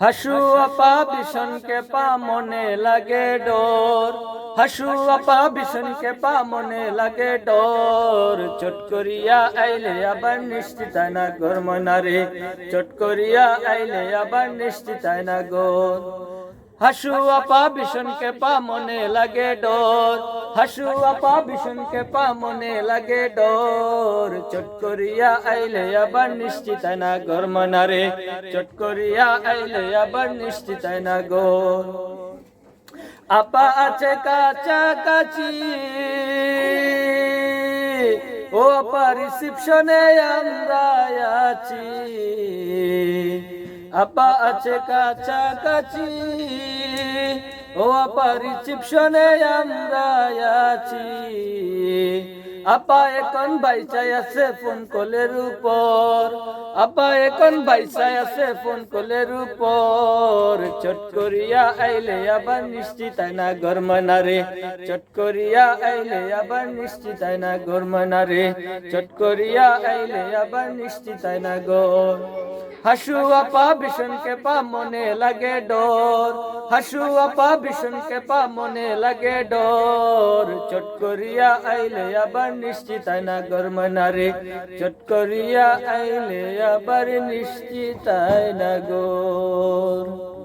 হাসু আপা ভীষণকে পা মনে লাগে ডোর। হাসু আপা ভীষণকে পা মনে লাগে ডোর। চট করিয়া আইলে আবার নিশ্চিত না গোর মনারে চট করিয়া আইলে আবার নিশ্চিত না গোর হাসু আপা ভীষণকে পা মনে লাগে ডোর। হাসু আপা ভীষণকে পা মনে লাগে ডোর। চট করিয়া আইলে আবার নিশ্চিত না গোর মনারে। চট করিয়া আইলে আবার নিশ্চিত না গোর। আপা আছে কাছাকাছি। ও আপা রিসিপশনে আমরা আছি। আপা আছে কাছাকাছি ও আপা রিসিপশনে আমরা আছি। আপা এখন বাইচাই আছে ফোন কলের উপর। আপা এখন বাইচাই আছে ফোন কলের উপর। চট করিয়া আইলে আবার নিশ্চিত না গরমানারে চট করিয়া আইলে আবার নিশ্চিত না গরমানারে চট করিয়া আইলে আবার নিশ্চিত না গর হাসু আপা ভীষণকে পা মনে লাগে ডর। হাসু আপা ভীষণকে পা মনে লাগে ডর। চট করিয়া আইলে আবার নিশ্চিত না গরমনারে চট করিয়া আইলে আবার নিশ্চিতায় না গোর